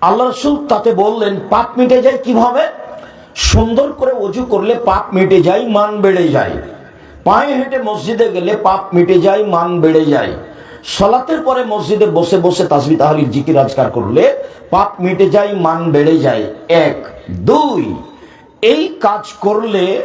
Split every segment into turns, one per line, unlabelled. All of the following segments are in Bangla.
আল্লাহ রসুল তাতে বললেন, পাপ মিটে যায় কীভাবে? সুন্দর করে অজু করলে পাপ মিটে যায়, মান বেড়ে যায়। পায়ে হেঁটে মসজিদে গেলে পাপ মিটে যায়, মান বেড়ে যায়। সলাতের পরে মসজিদে বসে বসে তাসবি তাহলির জিকির, আজকার করলে পাপ মিটে যায়, মান বেড়ে যায়। এক। দুই, এই কাজ করলে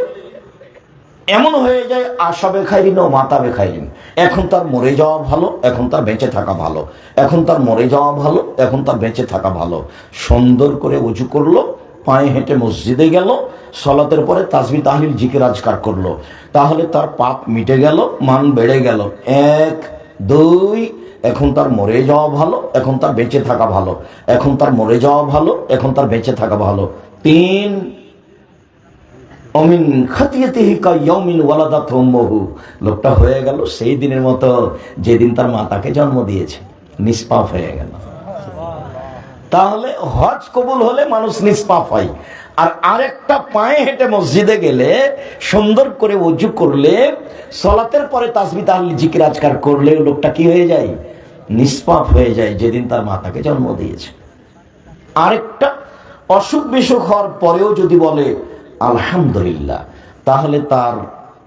এমন হয়ে যায় আশা বেখাইরিন ও মাতা বেখাইরিন এখন তার মরে যাওয়া ভালো, এখন তার বেঁচে থাকা ভালো। এখন তার মরে যাওয়া ভালো, এখন তার বেঁচে থাকা ভালো। সুন্দর করে উঁচু করল, পায়ে হেঁটে মসজিদে গেল, সলাতের পরে তাসবি তাহলিল জিকে আজকার করল। তাহলে তার পাপ মিটে গেল, মান বেড়ে গেল। এক, দুই, এখন তার মরে যাওয়া ভালো, এখন তার বেঁচে থাকা ভালো। এখন তার মরে যাওয়া ভালো, এখন তার বেঁচে থাকা ভালো। তিন অমিন খাতিয়াতিহি কাইয়মিন ওয়ালাদাত উম্মুহু লোকটা হয়ে গেল সেই দিনের মতো যেদিন তার মা তাকে জন্ম দিয়েছে। নিষ্পাপ হয়ে গেল। তাহলে হজ কবুল হলে মানুষ নিষ্পাপ হয়। আর আরেকটা পায়ে হেঁটে মসজিদে গেলে, সুন্দর করে অজু করলে, সলাতের পরে তাসবি তাহলে জিকির আজকার করলে লোকটা কি হয়ে যায়? নিষ্পাপ হয়ে যায় যেদিন তার মাতাকে জন্ম দিয়েছে। আরেকটা অসুখ বিসুখ হওয়ার পরেও যদি বলে আলহামদুলিল্লাহ। তাহলে তার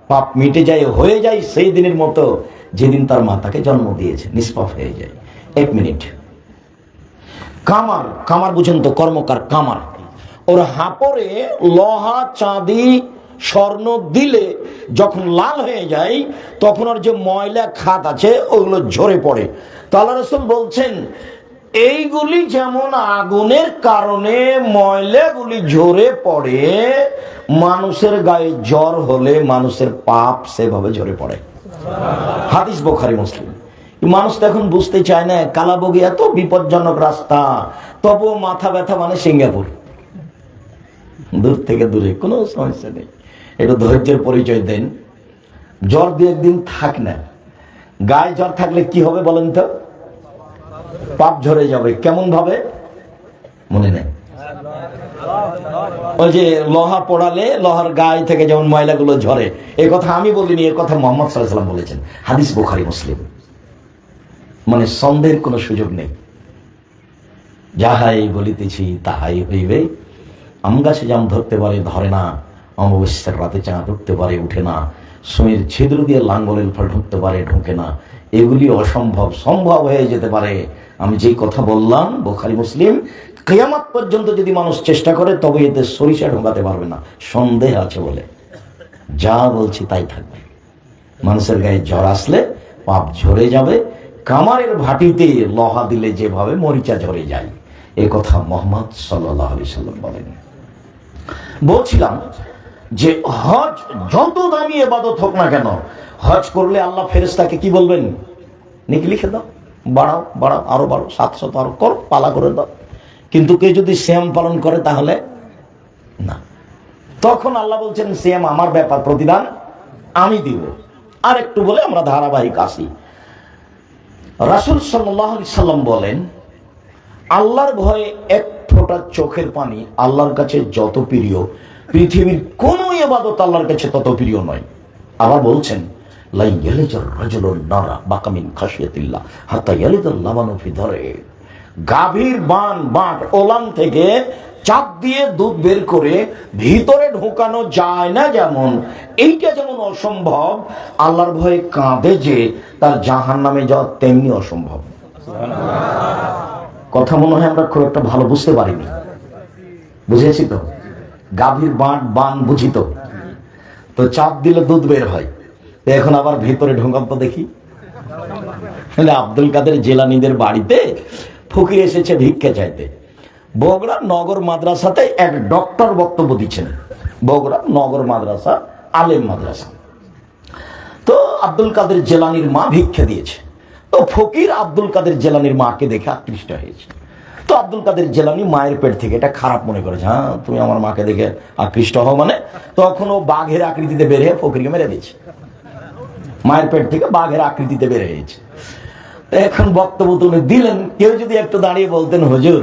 পাপ মিটে যায়, হয়ে যায় সেই দিনের মতো যেদিন তার মাতাকে জন্ম দিয়েছে, নিষ্পাপ হয়ে যায়। এক মিনিট। কামার কামার বুঝেন তো, কর্মকার কামার ওর হাপরে লোহা, চাঁদি, স্বর্ণ দিলে যখন লাল হয়ে যায়, তখন ওর যে ময়লা খাত আছে, ওগুলো ঝরে পড়ে। তো আল্লাহ রসুল বলছেন এইগুলি যেমন আগুনের কারণে ময়লাগুলি ঝরে পড়ে, মানুষের গায়ে জ্বর হলে মানুষের পাপ সেভাবে ঝরে পড়ে। হাদিস বোখারি, মুসলিম। মানুষ তো এখন বুঝতে চায় না, কালাবগি এত বিপজ্জনক রাস্তা, তবুও মাথা ব্যথা মানে সিঙ্গাপুর। দূর থেকে দূরে, কোনো সমস্যা নেই। একটু ধৈর্যের পরিচয় দেন। জ্বর দু একদিন থাক না। গায়ে জ্বর থাকলে কি হবে বলেন তো? পাপ ঝরে যাবে। কেমন ভাবে? মনে নেই। ওই যে লোহা পোড়ালে লোহার গায়ে থেকে যেমন ময়লাগুলো ঝরে। এই কথা আমি বলিনি এর কথা মোহাম্মদ সাল্লাম বলেছেন। হাদিস বুখারি, মুসলিম। মানে সন্দেহের কোনো সুযোগ নেই। যাহাই বলিতেছি, তাহাই হইবে। আম গাছে যেমন ধরতে পারে, ধরে না। অমাবস্যার রাতে চাঁদ উঠতে পারে, উঠে না। সুমির ছিদ্র দিয়ে লাঙ্গলের ফল ঢুকতে পারে, ঢুকে না। এগুলি অসম্ভব, সম্ভব হয়ে যেতে পারে। আমি যেই কথা বললাম, বোখারি মুসলিম, কেয়ামাত পর্যন্ত যদি মানুষ চেষ্টা করে, তবে এতে সরিষা ঢোকাতে পারবে না। সন্দেহ আছে বলে। যা বলছি তাই থাকবে। মানুষের গায়ে জ্বর আসলে পাপ ঝরে যাবে। কামারের ভাটিতে লহা দিলে যেভাবে মরিচা ঝরে যায়। এ কথা মোহাম্মদ সাল্লাহ সাল্লাম বলেন। বলছিলাম যে হজ যত দামি এবাদত হোক না কেন, হজ করলে আল্লাহ ফেরেস্তাকে কি বলবেন? নাকি লিখে দাও। বাড়াও বাড়াও, আরও বাড়ো সাতশত আরও করো, পালা করে দাও। কিন্তু কেউ যদি শ্যাম পালন করে তাহলে না। তখন আল্লাহ বলছেন শ্যাম আমার ব্যাপার প্রতিদান আমি দিব। আর একটু বলে আমরা ধারাবাহিক আসি। রাসুল সাল্লাহ সাল্লাম বলেন, আল্লাহর ভয়ে এক ফোঁটা চোখের পানি আল্লাহর কাছে যত প্রিয় পৃথিবীর কোন এবাদত আল্লাহর কাছে তত প্রিয় নয়। আবার বলছেন গাভীর বান বাঁট ওলান থেকে চাপ দিয়ে দুধ বের করে ভিতরে ঢোকানো যায় না যেমন। এইটা যেমন অসম্ভব আল্লাহর ভয়ে কাঁদে যে তার জাহান নামে যাওয়া তেমনি অসম্ভব। কথা মনে হয় আমরা খুব একটা ভালো বুঝতে পারিনি। বুঝেছি তো? গাভীর বাঁট বান বুঝিত। তো তো চাপ দিলে দুধ বের হয়। তো এখন আবার ভিতরে ঢোকাম তো দেখি। আব্দুল কাদের জেলানিদের বাড়িতে ফকির এসেছে ভিক্ষা চাইতে। বগুড়া নগর মাদ্রাসাতে এক ডক্টর বক্তব্য দিচ্ছেন। বগুড়া নগর মাদ্রাসা, আলেম মাদ্রাসা। তো আব্দুল কাদের জেলানির মা ভিক্ষা দিয়েছে। তো ফকির আব্দুল কাদের জেলানির মাকে দেখে আকৃষ্ট হয়েছে। তো আব্দুল কাদের জেলানি মায়ের পেট থেকে, এটা খারাপ মনে করেছে হ্যাঁ? তুমি আমার মাকে দেখে আকৃষ্ট হও মানে তখন ও বাঘের আকৃতিতে বের হয়ে ফকিরকে মেরে দিয়েছে। মায়ের পেট থেকে বাঘের আকৃতিতে বের হয়েছে এখন বক্তব্য তুলে দিলেন, কেউ যদি একটু দাঁড়িয়ে বলতেন, হুজুর,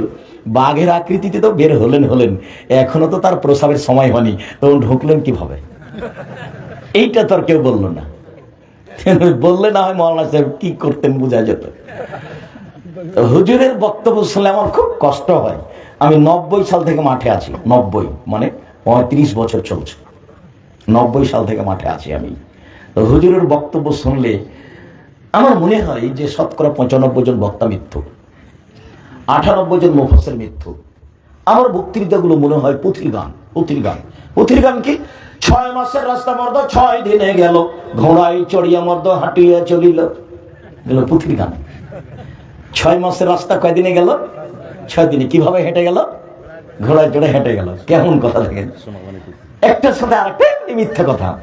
বাঘের আকৃতিতে তো বের হলেন হলেন, এখনও তো তার প্রসাবের সময় হয়নি, তখন ঢুকলেন কীভাবে? এইটা তো আর কেউ বলল না। বললে না হয় মৌলানা সাহেব কি করতেন, বোঝা যেত। হুজুরের বক্তব্য শুনলে আমার খুব কষ্ট হয়। আমি নব্বই সাল থেকে মাঠে আছি, নব্বই মানে পঁয়ত্রিশ বছর চলছে। নব্বই সাল থেকে মাঠে আছি আমি। তো হুজুরের বক্তব্য শুনলে আমার মনে হয় যে শতকরা পঁচানব্বই জন বক্তা মৃত্যু, আটানব্বই জন মুফসের মৃত্যু। আমার বক্তৃতাগুলো মনে হয় পুথির গান পুথির গান। পুথির গান কি? ছয় মাসের রাস্তা মর্দ ছয় দিনে গেল, ঘোড়ায় চড়িয়া মর্দ হাঁটিয়া চলিল। গেল পুথির গান। ছয় মাসের রাস্তা কয়দিনে গেল? ছয় দিনে। কীভাবে হেঁটে গেল? ঘোড়ায় চড়ে হেঁটে গেল। কেমন কথা দেখেন? একটার সাথে আরেকটা মিথ্যা কথা।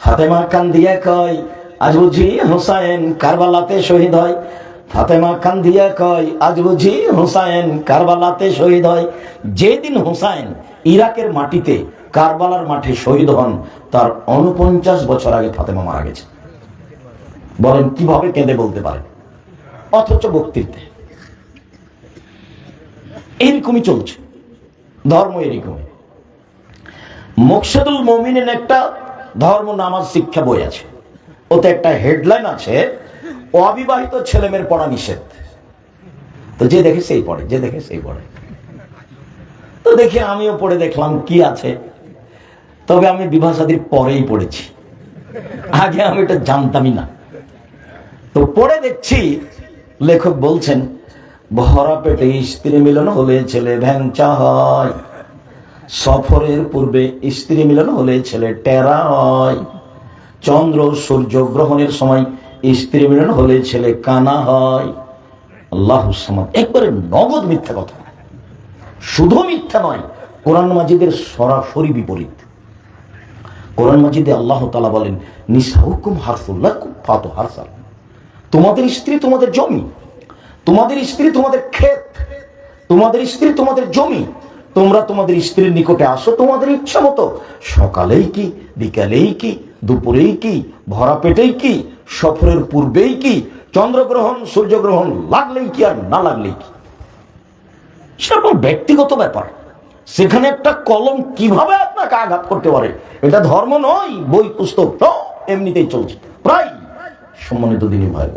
ফাতেমা কান্দিয়া কয়, আজ বুঝি হোসাইন কারবালাতে শহীদ হয়। ফাতেমা কান্দিয়া কয়, আজ বুঝি হোসাইন কারবালাতে শহীদ হয়। যেদিন হোসাইন ইরাকের মাটিতে, কারবালার মাঠে শহীদ হন, তার উনপঞ্চাশ বছর আগে ফাতেমা মারা গেছে। বলেন, কীভাবে কেঁদে বলতে পারে অথচ বক্তৃতা। এইরকমই চলছে। ধর্ম এরকমই। মুকসেদুল মমিনের একটা ধর্ম নামাজ শিক্ষা বই আছে। ওতে একটা হেডলাইন আছে, অবিবাহিত ছেলেমেয়ের পড়া নিষেধ। তো যে দেখে সেই পড়ে, যে দেখে সেই পড়ে। তো দেখে আমিও পড়ে দেখলাম কি আছে। তবে আমি বিভাষাদির পরেই পড়েছি। আগে আমি এটা জানতামই না। তো পড়ে দেখছি লেখক বলছেন ভরা পেটে স্ত্রী মিলন হলে ছেলে ভ্যাংচা হয়। সফরের পূর্বে স্ত্রী মিলন হলে ছেলে টেরা হয়। চন্দ্র সূর্য গ্রহণের সময় স্ত্রী মিলন হলে ছেলে কানা হয়। আল্লাহ একবারে নগদ মিথ্যা কথা। শুধু মিথ্যা নয়, কোরআন মাজিদের সরাসরি বিপরীত। কোরআন মাজিদে আল্লাহ তালা বলেন, নিসাহুকুম হারসুল্লাহ ফাত হারসাল। তোমাদের স্ত্রী তোমাদের জমি, তোমাদের স্ত্রী তোমাদের ক্ষেত, তোমাদের স্ত্রী তোমাদের জমি, তোমরা তোমাদের স্ত্রীর নিকটে আসো তোমাদের ইচ্ছা মতো। সকালেই কি, বিকালেই কি, দুপুরেই কি, ভরা পেটেই কি, সফরের পূর্বেই কি, চন্দ্রগ্রহণ, সূর্যগ্রহণ লাগলেই কি আর না লাগলেই কি? সেটা কোনো ব্যক্তিগত ব্যাপার। সেখানে একটা কলম কীভাবে আপনাকে আঘাত করতে পারে, এটা ধর্ম নয়, বই পুস্তক এমনিতেই চলছে। প্রায় সম্মানিত দিনী ভাই।